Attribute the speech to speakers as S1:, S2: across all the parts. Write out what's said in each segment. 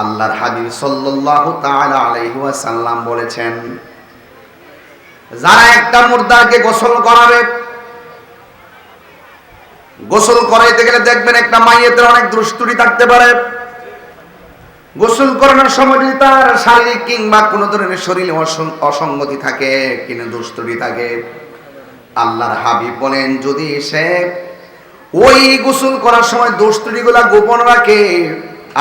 S1: আল্লাহর হাবিব সাল্লাল্লাহু তাআলা আলাইহি ওয়াসাল্লাম বলেছেন, যারা একটা মুর্দাকে গোসল করাবে, গোসল করাইতে গেলে দেখবেন একটা মাইয়েতের অনেক দুষ্টুরি থাকতে পারে। গোসল করানোর সময় যদি তার শারীরিক কিংবা কোনো ধরনের শরীরে অসঙ্গতি থাকে, কিনা দুষ্টুরি থাকে, আল্লাহর হাবিব বলেন, যদি সে ওই গোসল করার সময় দুষ্টুরিগুলা গোপন রাখে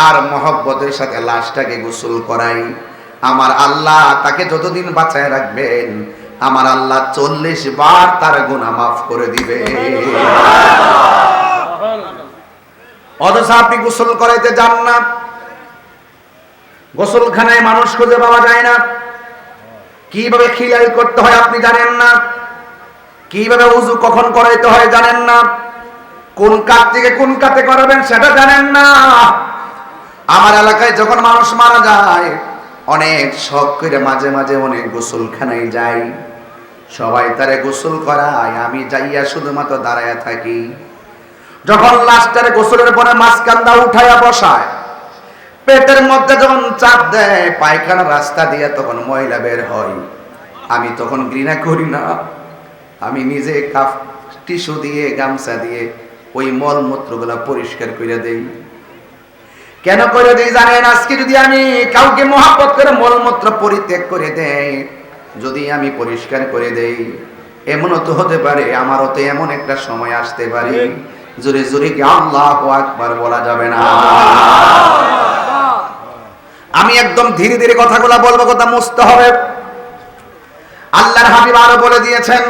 S1: আর মহব্বতের সাথে লাশটাকে গোসল করাই। আমার আল্লাহ তাকে যতদিন বাঁচায় রাখবেন, আমার আল্লাহ চল্লিশ বার তার গুনাহ মাফ করে দিবে। অথচ আপনি গোসল করাইতে যান না। গোসলখানায় মানুষ খুঁজে পাওয়া যায় না। কীভাবে খিলাই করতে হয় আপনি জানেন না। কীভাবে উজু কখন করাইতে হয় জানেন না। কোন কাত থেকে কোন কাতে করাবেন সেটা জানেন না। আমার এলাকায় যখন মানুষ মারা যায়, অনেক শখ করে মাঝে মাঝে অনেক গোসলখানায় যাই। সবাই তারে গোসল করায়, আমি যাইয়া শুধুমাত্র দাঁড়ায়া থাকি। যখন লাস্টারে গোসলের পরে মাঝকান্দা উঠাইয়া বসায়, পেটের মধ্যে যখন চাপ দেয় পায়খানা রাস্তা দিয়ে তখন ময়লা বের হয়। আমি তখন ঘৃণা করি না। আমি নিজে কাফ টিস্যু দিয়ে, গামছা দিয়ে ওই মলমূত্রগুলা পরিষ্কার করে দেই। কেন করে দেই জানেন? আজকে যদি আমি কাউকে মহাপত করে মলমূত্র পরিত্যাগ করে দেই, যদি আমি পরিষ্কার করে দেই, এমনও তো হতে পারে, আমারও তো এমন একটা সময় আসতে পারে। জোরে জোরে কি আল্লাহ আকবার বলা যাবে না? আমি একদম ধীরে ধীরে কথাগুলো বলব, কথা মুছতে হবে। আল্লাহর হাবিব আরও বলে দিয়েছেন,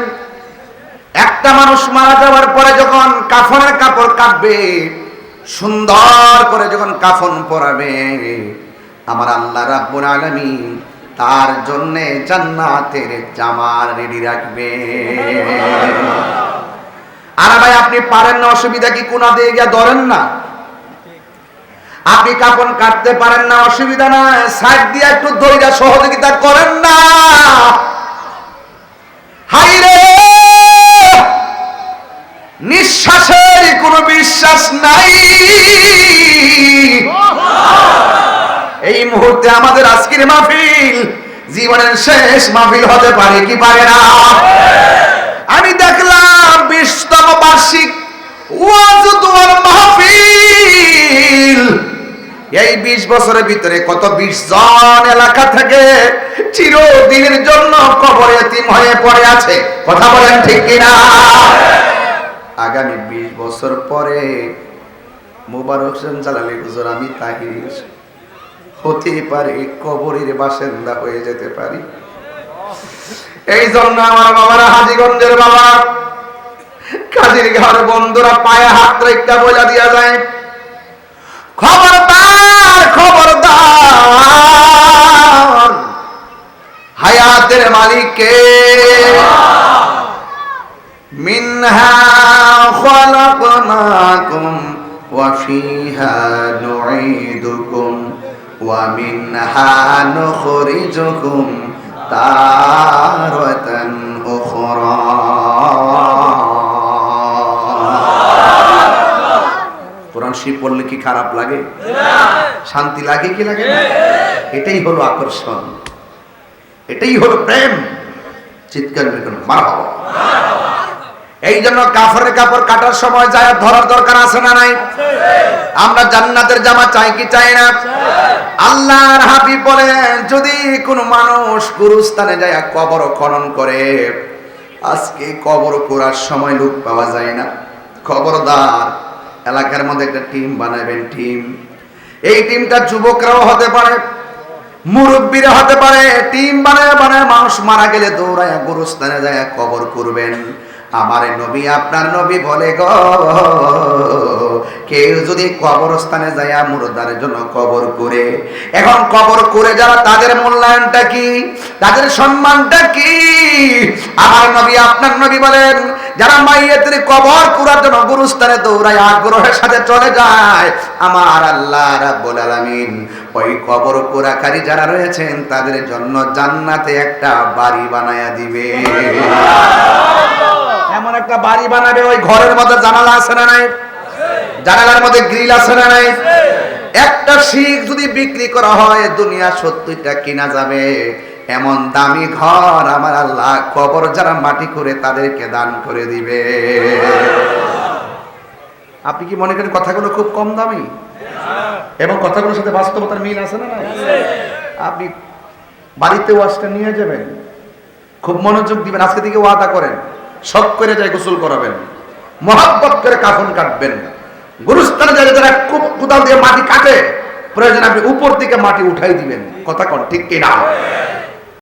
S1: একটা মানুষ মারা যাওয়ার পরে যখন কাফনের কাপড় কাটবে সুন্দর করে যখন কাফন পরাবে, আমার আল্লাহ রাব্বুল আলামিন তার জন্য জান্নাতের জামার রেডি রাখবে। আর ভাই, আপনি পারেন না, অসুবিধা কি? কোনা দিয়ে গিয়ে ধরেন না। আপনি কাপন কাটতে পারেন না, অসুবিধা না সাইড দিয়ে একটু দইরা সহযোগিতা করেন না। হাই রে! নিঃশ্বাসের কোনো বিশ্বাস নাই। আজকের মাহফিল। জীবনের শেষ মাহফিল হতে পারে কি পারে না? আমি দেখলাম বিশতম বার্ষিক ওয়াজুদুয়ার মাহফিল। এই বিশ বছরের ভিতরে কত বিশ জন এলাকা থেকে চিরদিনের জন্য কবরে এতিম হয়ে পড়ে আছে। কথা বলেন ঠিক কিনা? আগামী বিশ বছর পরে মোবারক জালালি হুজুর, আমি তাহির। হতে পারে, কবরের বাসিন্দা হয়ে যেতে পারি। এই জন্য আমার বাবারা, হাজিগঞ্জের বাবা কাজীর ঘর বন্ধুরা, পায়ে হাত রেখা বলে দিয়া যায়, খবরদার খবরদার, হায়াতের মালিককে মিনহা খলাকনাকুম ওয়া ফিহা নুঈদুকুম মিনহা নুখরিজুকুম তারাতান উখরা। কোরআন শরীফ পড়লে কি খারাপ লাগে? শান্তি লাগে কি লাগে না? এটাই হলো আকর্ষণ। এটাই হলো প্রেম। চিৎকার মার এই জন্য কাফরের কাপড় কাটার সময় যায় ধরার দরকার আছে না নাই? আমরা জান্নাতের জামা চাই কি চাই না? আল্লাহর হাবিব বলেন, যদি কোনো মানুষ গুরুস্থানে যায়, কবর খনন করে, আজকে কবর করার সময় লোক পাওয়া যায় না। খবরদার, এলাকার মধ্যে একটা টিম বানাবেন টিম। এই টিমটা যুবকরাও হতে পারে, মুরব্বীরা হতে পারে, টিম বানায় বানায় মানুষ মারা গেলে দৌড়ায় গুরুস্থানে যায়, কবর করবেন। আমার নবী আপনার নবী বলে গো, কেউ যদি কবরস্থানে যায় মুর্দার জন্য কবর করে, এখন কবর করে যারা তাদের মূল্যায়নটা কি? তাদের সম্মানটা কি? আমার নবী আপনার নবী বলেন, যারা মাইয়েতের কবর করার জন্য গুরুস্থানে দৌড়ায় আগ্রহের সাথে চলে যায়, আমার আল্লাহ রাব্বুল আলামিন ওই কবর কোরাকারী যারা রয়েছেন তাদের জন্য জান্নাতে একটা বাড়ি বানায়া দিবে। একটা বাড়ি বানাবে, ওই ঘরের মধ্যে জানালা আছে না নাই? জানালার মধ্যে গ্রিল আছে না নাই? একটা শিখ যদি বিক্রি করা হয়, দুনিয়া সত্যিটা কিনা যাবে। এমন দামি ঘর আমার আল্লাহ কবর যারা মাটি করে তাদেরকে দান করে দিবে। আপনি কি মনে করেন কথাগুলো খুব কম দামি? এবং কথাগুলোর সাথে বাস্তবতার মিল আছে না আপনি বাড়িতে ওয়াজটা নিয়ে যাবেন, খুব মনোযোগ দিবেন, আজকে থেকে ওয়াদা করেন। শখ করে যায় গোসল করাবেন, মহাব্বত করে কাফন কাটবেন। গুরুস্থানে যায় যারা কোদাল দিয়ে মাটি কাটে, প্রয়োজন আপনি উপর দিকে মাটি উঠাই দিবেন। কথা কন ঠিক কিনা?